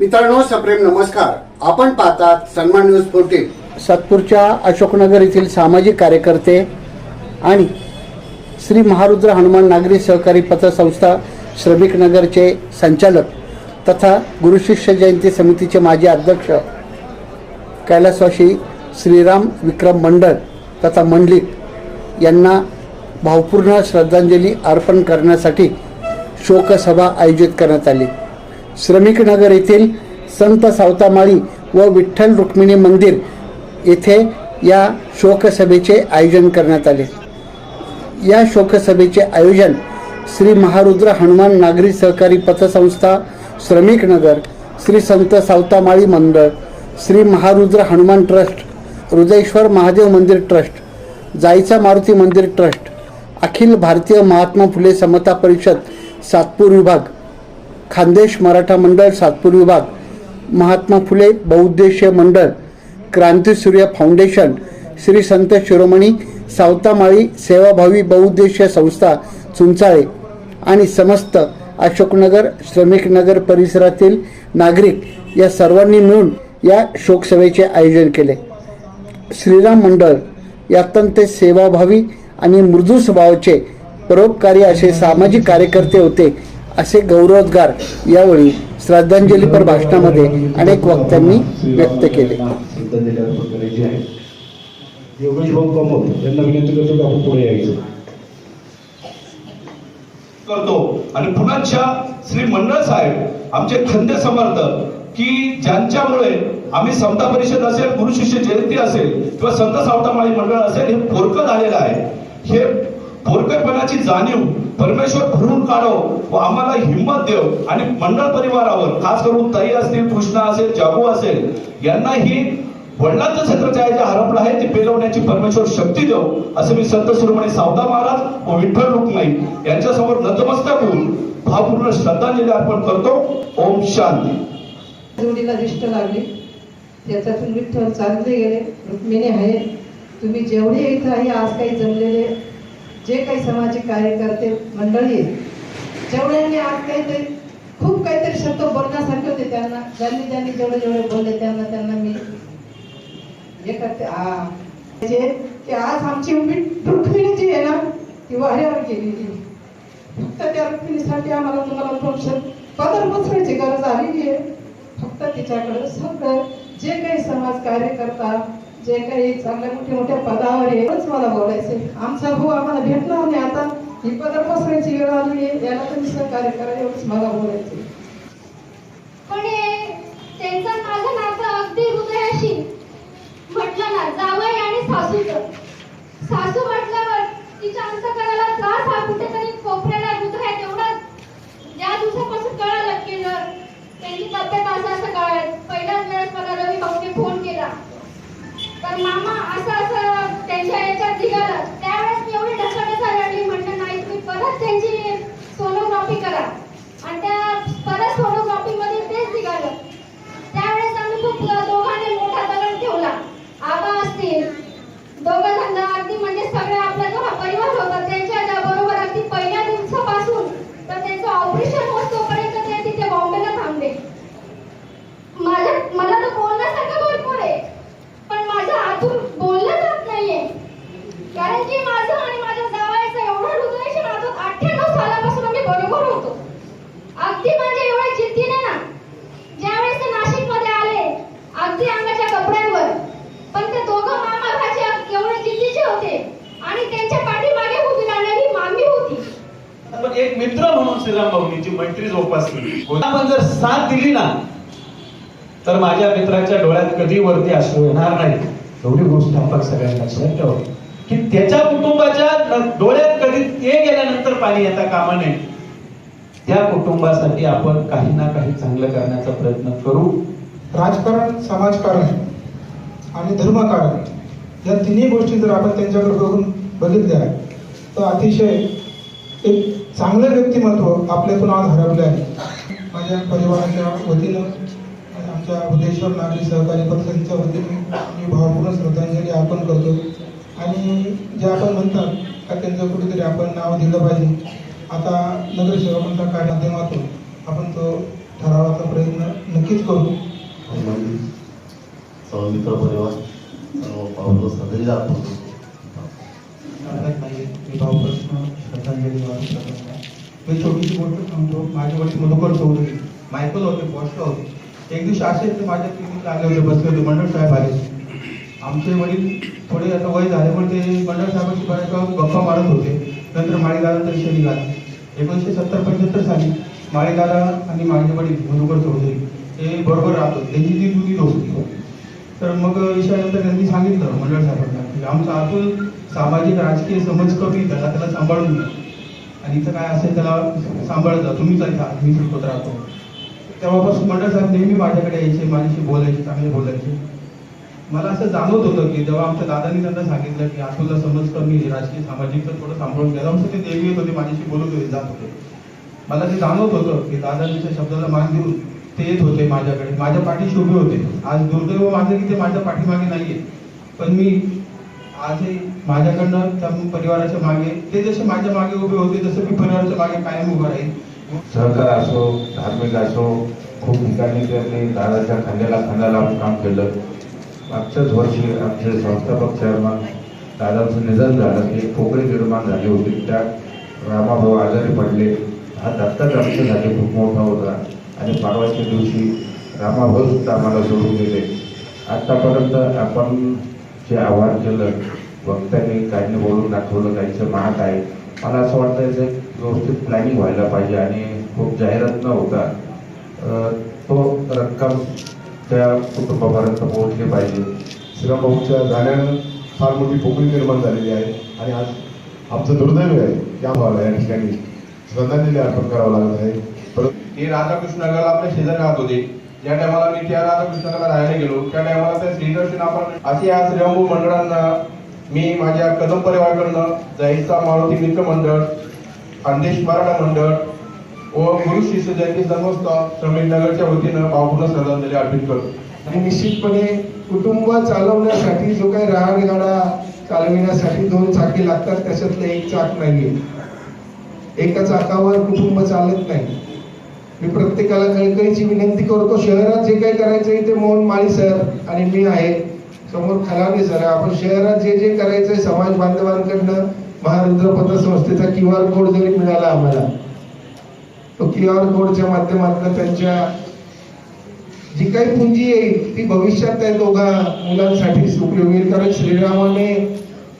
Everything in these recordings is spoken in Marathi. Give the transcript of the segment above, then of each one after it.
मित्रांनो सप्रेम नमस्कार. आपण पाहतात सन्मान न्यूज फोर्टीन. सातपूरच्या अशोकनगर येथील सामाजिक कार्यकर्ते आणि श्री महारुद्र हनुमान नागरी सहकारी पतसंस्था श्रमिक नगरचे संचालक तथा गुरुशिष्य जयंती समितीचे माजी अध्यक्ष कैलासवासी श्रीराम विक्रम मंडळ तथा मंडलिक यांना भावपूर्ण श्रद्धांजली अर्पण करण्यासाठी शोकसभा आयोजित करण्यात आली. श्रमिकनगर येथील संत सावतामाळी व विठ्ठल रुक्मिणी मंदिर येथे या शोकसभेचे आयोजन करण्यात आले. या शोकसभेचे आयोजन श्री महारुद्र हनुमान नागरी सहकारी पतसंस्था श्रमिकनगर श्री संत सावतामाळी मंडळ श्री महारुद्र हनुमान ट्रस्ट हृदयेश्वर महादेव मंदिर ट्रस्ट जायचा मारुती मंदिर ट्रस्ट अखिल भारतीय महात्मा फुले समता परिषद सातपूर विभाग खानदेश मराठा मंडळ सातपूर विभाग महात्मा फुले बहुउद्देशीय मंडळ क्रांतीसूर्य फाउंडेशन श्री संत शिरोमणी सावतामाळी सेवाभावी बहुउद्देशीय संस्था चुंचाळे आणि समस्त अशोकनगर श्रमिक नगर परिसरातील नागरिक या सर्वांनी मिळून या शोकसभेचे आयोजन केले. श्रीराम मंडळ हे ते सेवाभावी आणि मृदू स्वभावाचे परोपकारी असे सामाजिक कार्यकर्ते होते. असे गौरवोद्गार यावेळी श्रद्धांजलीपर भाषणामध्ये अनेक वक्त्यांनी व्यक्त केले. योगेश भाऊ यांना विनंती करतो. की आपण पुढे यायचं करतो आणि पुन्हा श्री मंडळ साहेब आमचे खंदे समर्थ की ज्यांच्यामुळे आम्ही समता परिषद असेल गुरु शिष्य जयंती असेल किंवा संत सावतामाळी मंडळ असेल हे फोरकं झालेलं आहे. हे पोरकटपणाची जाणीव परमेश्वर भरून काढो व आम्हाला हिंमत देव आणि मंडळ परिवारावर खास करून ताई असतील कृष्णा असेल जागू असेल यांना ही वडिलांचं छत्रछाया जे हरपलं आहे ते पेलवण्याची परमेश्वर शक्ती देव असं मी संत शिरोमणी सावदा महाराज व विठ्ठल रुक्माई यांच्यासमोर नतमस्तक होऊन भावपूर्ण श्रद्धांजली अर्पण करतो. ओम शांती. जोडीला रिष्ट लागली. त्याच्यातून विठ्ठल चालले गेले. रुक्मिणी आहे. तुम्ही जेवढे इथं आहे आज काही जमलेले जे काही सामाजिक कार्यकर्ते मंडळी आहेत जेवढ्यांनी आज काहीतरी खूप काहीतरी शब्द बोलण्यासारखे होते त्यांना ज्यांनी ज्यांनी जेवढे जेवढे बोलले त्यांना त्यांना मी हे करते आ की आज आमची उभी रुक्मिणी जी आहे ना ती वाऱ्यावर गेलेली आहे. फक्त त्या रुक्मिणीसाठी आम्हाला तुम्हाला थोडस पदर बसवायची गरज आलेली आहे फक्त तिच्याकडे सगळं जे काही समाज कार्य करतात जे काही चांगल्या मोठ्या मोठ्या पदावर आहे एवढंच मला बोलायचे आमचा भाऊ आम्हाला भेटणार नाही आता. ही पदर पसरायची वेळ आली आहे याला तुम्ही सहकार्य करा एवढंच मला बोलायचे पण हे त्यांचं माझं नातं अगदी हृदयाशी म्हटलं ना जावई आणि सासूचं सासू म्हटल्यावर तिच्या अंतकराला त्रास हा कुठेतरी कोपऱ्याला रुजलाय तेवढं ज्या दिवसापासून कळालं की जर त्यांची तब्येत असं असं कळालं पहिल्याच वेळेस मला रवी भाऊने फोन केला तर मामा असं असं त्यांच्या याच्यात निघालं त्यावेळेस मी एवढी ढकलण्याचा रडली म्हटलं नाही तुम्ही परत त्यांची सोनोग्राफी करा आणि त्या परत सोनोग्राफी मध्ये तेच निघालं त्यावेळेस आम्ही खूप दोघांनी मोठा दगड ठेवला आबा असतील दोघं जण अगदी म्हणजे सगळे आपला जो हा परिवार होता त्यांच्या बरोबर अगदी पहिल्या दिवसापासून तर त्यांचं ऑपरेशन होतोपर्यंत ते तिथे बॉम्बेला थांबले माझ्या मला तर बोलण्यासारखं भरपूर आहे पण माझ्या हातून बोललं जात नाहीये कारण की माझं आणि माझ्या एवढं हृदयाशी नातं अठ्ठ्याण्णव सालापासून आम्ही बरोबर होतो. अगदी म्हणजे एवढ्या जिद्दीने ना ज्यावेळेस ते नाशिकमध्ये आले अगदी अंगाच्या कपड्यांवर पण ते दोघं मामा भाचे एवढे जिद्दीचे होते आणि त्यांच्या पाठीमागे उभी राहणारी मामी होती. पण एक मित्र म्हणून श्रीराम मैत्री जोपासली. आपण जर साथ दिली ना तर माझ्या मित्राच्या डोळ्यात कधी वरती असू येणार नाही. एवढी गोष्ट आपण सगळ्यांना लक्षात ठेवा की त्याच्या कुटुंबाच्या डोळ्यात कधी ते गेल्यानंतर पाणी येता कामा नये. त्या कुटुंबासाठी आपण काही ना काही चांगलं करण्याचा प्रयत्न करू. राजकारण समाजकारण आणि धर्मकारण या तिन्ही गोष्टी जर आपण त्यांच्याकडे बघून बघितल्या तर अतिशय एक चांगलं व्यक्तिमत्व आपल्यातून आज हरवलं आहे. माझ्या परिवाराच्या वतीनं आमच्या उद्देश्वर नागरी सहकारी पक्षांच्या वतीने मी भावपूर्ण श्रद्धांजली अर्पण करतो. आणि जे आपण म्हणतात का त्यांचं कुठेतरी आपण नाव दिलं पाहिजे. आता नगरसेवकांच्या कार्य माध्यमातून आपण तो ठरावाचा प्रयत्न नक्कीच करू. सर्व मित्र परिवार सर्व पावलं सदैव आपण हरकत नाही मी भावप्रश्न श्रद्धांजली मी छोटीशी गोष्ट सांगतो. माझे वडील मधुकर चौधरी मायकल होते पोस्ट होते. एक दिवशी असे ते माझ्या क्लिनिकला आले होते बसले होते मंडळ साहेब आले आमचे वडील थोडे आता वय झाले पण ते मंडळ साहेबांची बऱ्याच गप्पा मारत होते. नंतर माळीदादा तरी निघाले एकोणीसशे सत्तर पंच्याहत्तर साली माळेदारा आणि माझे वडील मधुकर चौधरी हे बरोबर राहत होते. त्यांची ती जुनी होती तर मग विषयानंतर त्यांनी सांगितलं मंडळ साहेबांना की आमचा आतून सामाजिक राजकीय समज कमी त्याला त्याला सांभाळून घ्या. आणि इथं काय असेल त्याला सांभाळत जा तुम्हीच ऐका मी सुटत राहतो. तेव्हापासून मंडळ साहेब नेहमी माझ्याकडे यायचे माझ्याशी बोलायचे चांगले बोलायचे. मला असं जाणवत होतं की जेव्हा आमच्या दादानी त्यांना सांगितलं की आठवला समज कमी आहे, राजकीय सामाजिक तर थोडं सांभाळून घ्या. असं ते देवी येत होते माझ्याशी बोलत होते जात होते. मला ते जाणवत होतं की दादाजीच्या शब्दाला मान देऊन ते येत होते माझ्याकडे. माझ्या पाठीशी उभे होते. आज दुर्दैव माझं की ते माझ्या पाठीमागे नाहीये. पण मी आजही माझ्याकडनं त्या परिवाराच्या मागे ते जसे माझ्या मागे उभे होते तसं मी परिवाराच्या मागे कायम उभं राहील सहकार असो धार्मिक असो खूप ठिकाणी त्यांनी दादाच्या खांद्याला खांदा लावून काम केलं. मागच्याच वर्षी आमचे संस्थापक चेअरमन दादांचं निधन झालं. एक पोकळी निर्माण झाली होती. त्या रामाभाऊ आजारी पडले. हा धक्काच आमच्यासाठी खूप मोठा होता. आणि परवाच्या दिवशी रामाभाऊ सुद्धा आम्हाला सोडून गेले. आत्तापर्यंत आपण जे आव्हान केलं वक्त्यांनी काहींनी बोलून दाखवलं काहीचं महाग आहे. मला असं वाटतं ते व्यवस्थित प्लॅनिंग व्हायला पाहिजे आणि खूप जाहिरात न होता तो रक्कम त्या कुटुंबापर्यंत पोहोचले पाहिजे. श्रीरामभाऊच्या जाण्यानं फार मोठी पोकळी निर्माण झालेली आहे आणि आज आमचं दुर्दैव आहे त्या भावाला या ठिकाणी श्रद्धांजली अर्पण करावं लागत आहे. परंतु ते राधाकृष्णनगरला आपल्या शेजारी राहत होते. ज्या टायमाला मी त्या राधाकृष्णनगरला राहायला गेलो त्या टायमाला त्या श्रीदर्शन आपण असे या श्रीरामभाऊ मंडळांना मी माझ्या कदम परिवाराकडनं जायचा मारुती मित्र मंडळ खानदेश मराठा मंडळ व गुरु शिष्य जयंती जन्मोत्सव श्रमिकनगरच्या वतीनं भावपूर्ण श्रद्धांजली अर्पित करतो. आणि निश्चितपणे कुटुंब चालवण्यासाठी जो काही राहणगाडा चालविण्यासाठी दोन चाकी लागतात त्याच्यातलं एक चाक नाही एका चाकावर कुटुंब चालत नाही. मी प्रत्येकाला कळकळीची विनंती करतो शहरात जे काही करायचंय ते मोहन माळी सर आणि मी आहे. समोर खलाने सर आपण शहरात जे जे करायचंय समाज बांधवांकडनं महारुद्र पत्रसंस्थेचा क्यू आर कोड जरी मिळाला आम्हाला तो क्यू आर कोडच्या माध्यमातून त्यांच्या जी काही पुंजी येईल ती भविष्यात त्या दोघा मुलांसाठी उपयोगी येईल कारण श्रीरामाने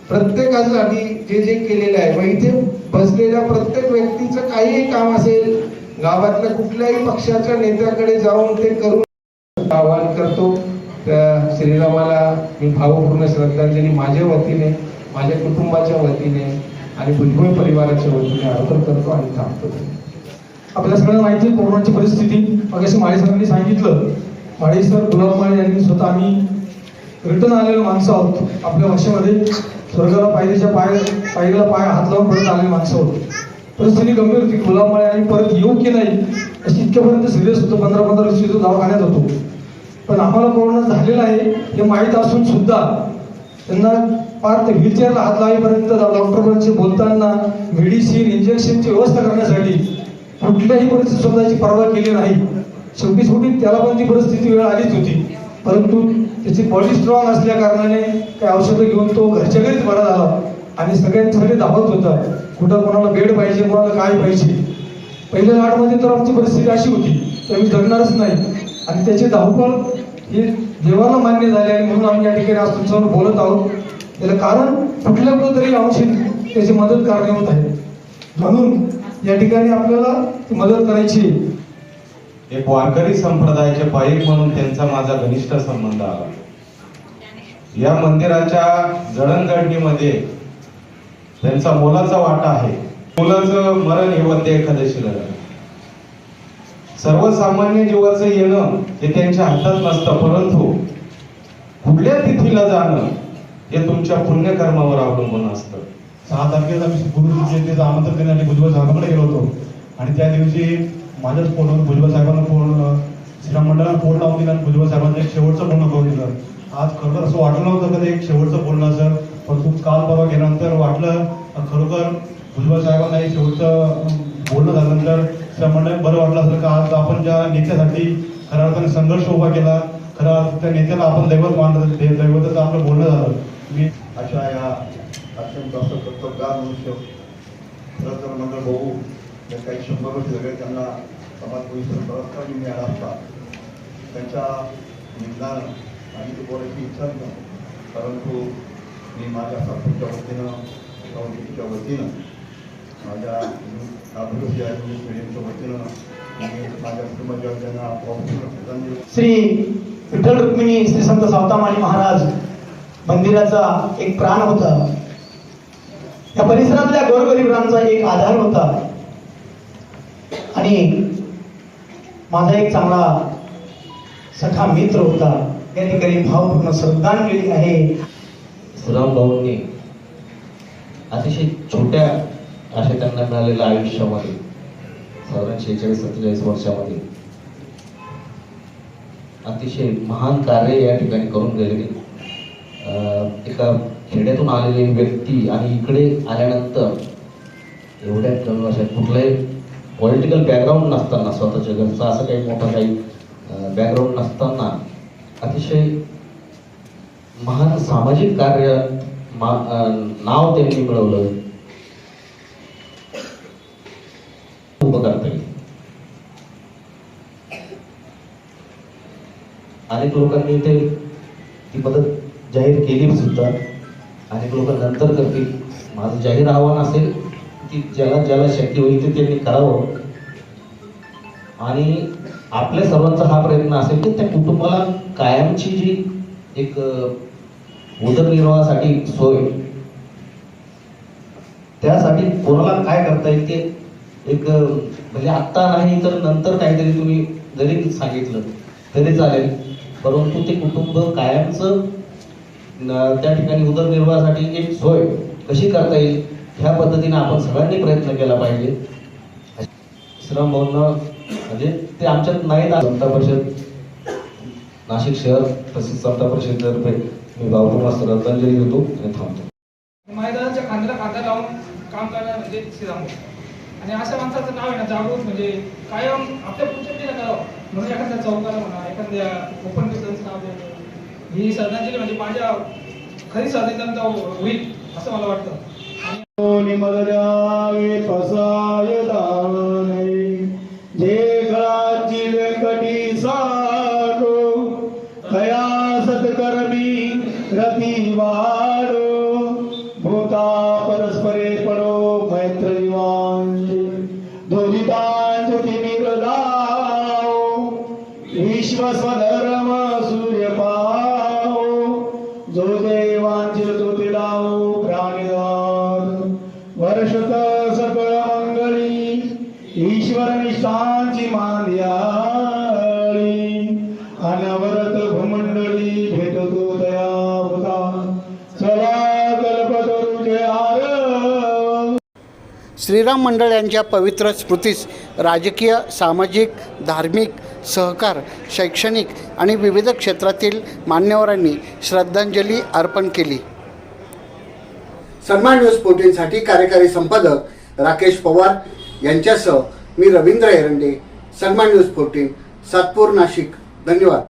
प्रत्येकासाठी जे जे केलेलं आहे मग इथे बसलेल्या प्रत्येक व्यक्तीचं काहीही काम असेल गावातल्या कुठल्याही पक्षाच्या नेत्याकडे जाऊन ते करून आवाहन करतो. त्या श्रीरामाला मी भावपूर्ण श्रद्धांजली माझ्या वतीने माझ्या कुटुंबाच्या वतीने आणि भुजबळ परिवाराच्या वतीने अर्पण करतो आणि थांबतो. आपल्या सगळ्यांना माहिती आहे कोरोनाची परिस्थिती. मगाशी माळी सरांनी सांगितलं. माळी सर गुलाब माळी यांनी स्वतः आम्ही रिटर्न आलेलो माणसं आहोत. आपल्या भाषेमध्ये स्वर्गाला पायरीच्या पाय पायरीला पाय हात लावून परत आलेले माणसं आहोत. परिस्थिती गंभीर होती. गुलाब माळी आणि परत येऊ की नाही अशी इतक्यापर्यंत सिरियस होतं. पंधरा पंधरा दिवशी तो दवाखान्यात होतो. पण आम्हाला कोरोना झालेला आहे हे माहीत असून सुद्धा त्यांना फार ते व्हीलचेअरला हात लावेपर्यंत डॉक्टरांशी बोलताना मेडिसिन इंजेक्शनची व्यवस्था करण्यासाठी कुठल्याही परिस्थिती स्वतःची पर्वा केली नाही. शेवटी शेवटी त्याला पण ती परिस्थिती वेळ आलीच होती. परंतु त्याची बॉडी स्ट्रॉंग असल्या कारणाने काही औषधं घेऊन तो घरच्या घरीच बरा झाला. आणि सगळ्यांसाठी धावत होता. कुठं कोणाला बेड पाहिजे कोणाला काय पाहिजे. पहिल्या लाटमध्ये तर आमची परिस्थिती अशी होती. की आम्ही जगणारच नाही. आणि त्याचे धावपळ हे देवाला मान्य झाले आणि म्हणून आम्ही या ठिकाणी आज तुमच्यावर बोलत आहोत. त्याला कारण कुठल्या कुठेतरी औषध त्याची मदत कारणीभूत आहे. म्हणून या ठिकाणी आपल्याला मदत करायची. एक वारकरी संप्रदायाचे पायिक म्हणून त्यांचा माझा घनिष्ठ संबंध आला. या मंदिराच्या जडणघडणीमध्ये त्यांचा मोलाचा वाटा आहे. मुलाचं मरण हे वद्य एकादशीला झालं. सर्वसामान्य जीवाचं येणं हे त्यांच्या हातात नसतं परंतु कुठल्या तिथीला जाणं हे तुमच्या पुण्यकर्मावर अवलंबून असतं. सहा तारखेला मी गुरु जयंतीचं आमंत्रण देण्यासाठी भुजबळ साहेबांकडे गेलो होतो. आणि त्या दिवशी माझ्याच फोनवर भुजबळ साहेबांना फोन श्रीराम मंडळाला फोन लावून दिला आणि भुजबळ साहेबांचं एक शेवटचं बोलणं करून दिलं. आज खरोखर असं वाटलं नव्हतं का ते एक शेवटचं बोलणं असं पण खूप काल परवा गेल्यानंतर वाटलं खरोखर भुजबळ साहेबांना हे शेवटचं बोलणं झाल्यानंतर श्रमंडळ बरं वाटलं असलं का? आज आपण ज्या नेत्यासाठी खऱ्या अर्थाने संघर्ष उभा केला खऱ्या अर्थ- त्या नेत्याला आपण दैवत मानलं ते आपलं बोलणं झालं. मी अशा या अत्यंत डॉक्टर कर्तव्यगार मनुष्य खरंतर मंडळ भाऊ या काही शंभर वर्ष झाले त्यांना समाज पोलीस पुरस्कार मी मिळाला असता. त्यांच्या निधनानं आणि तो बोलायची इच्छा नव्हती. परंतु मी माझ्या सासूच्या वतीनं संस्थेच्या वतीनं माझ्या अभिरुची आहे मिडियमच्या वतीनं माझ्या कुटुंबाच्या श्री विठ्ठल रुक्मिणी श्री संत सावतामाणी महाराज मंदिराचा एक प्राण होता. या परिसरातल्या गोरगरिबांचा एक आधार होता. आणि माझा एक चांगला सखा मित्र होता. या ठिकाणी भावपूर्ण श्रद्धांजली आहे. सुराम भाऊंनी अतिशय छोट्या अशा त्यांना मिळालेल्या आयुष्यामध्ये साधारण शेहेचाळीस सत्तेचाळीस वर्षामध्ये अतिशय महान कार्य या ठिकाणी करून गेलेले एका खेड्यातून आलेली व्यक्ती आणि इकडे आल्यानंतर एवढ्या कमी वर्षात कुठलंही पॉलिटिकल बॅकग्राऊंड नसताना स्वतःच्या घरचा असं काही मोठा काही बॅकग्राऊंड नसताना अतिशय महान सामाजिक कार्य मा नाव त्यांनी मिळवलं. उपकारता करता येईल अनेक लोकांनी ते ती मदत जाहीर केली सुद्धा. अनेक लोक नंतर करतील. माझं जाहीर आव्हान असेल की ज्याला ज्याला शक्य होईल ते त्यांनी करावं. आणि आपल्या सर्वांचा हा प्रयत्न असेल की त्या कुटुंबाला कायमची जी एक उदरनिर्वाहासाठी सोय त्यासाठी कोणाला काय करता येईल ते एक म्हणजे आत्ता नाही तर नंतर काहीतरी तुम्ही जरी सांगितलं तरी चालेल. परंतु ते कुटुंब कायमचं त्या ठिकाणी उदरनिर्वाहासाठी एक सोय कशी करता येईल? ह्या पद्धतीने आपण सगळ्यांनी प्रयत्न केला पाहिजे. श्रम भाऊंना म्हणजे ते आमच्यात नाही ना समता परिषद नाशिक शहर तसेच समता परिषदेतर्फे मी भावपूर्ण श्रद्धांजली देतो आणि थांबतो. मैदानाच्या खांद्याला खांदा लावून काम करणार म्हणजे श्रीराम. आणि अशा माणसाचं नाव आहे ना जागृत म्हणजे कायम आपल्या पुढच्या करावं. म्हणून एखाद्या चौकाला म्हणा एखाद्या ओपन बिझनेस नाव ही श्रद्धांजली म्हणजे माझ्या खरी श्रद्धांजली हो, होईल असं मला वाटतं. निमदरावे पसाय दानई जे गळाची व्यंकटी श्रीराम मंडळ यांच्या पवित्र स्मृतीस राजकीय सामाजिक धार्मिक सहकार शैक्षणिक आणि विविध क्षेत्रातील मान्यवरांनी श्रद्धांजली अर्पण केली. सन्मान न्यूज फोर्टीनसाठी कार्यकारी संपादक राकेश पवार यांच्यासह मी रवींद्र एरंडे सन्मान न्यूज फोर्टीन सातपूर नाशिक. धन्यवाद.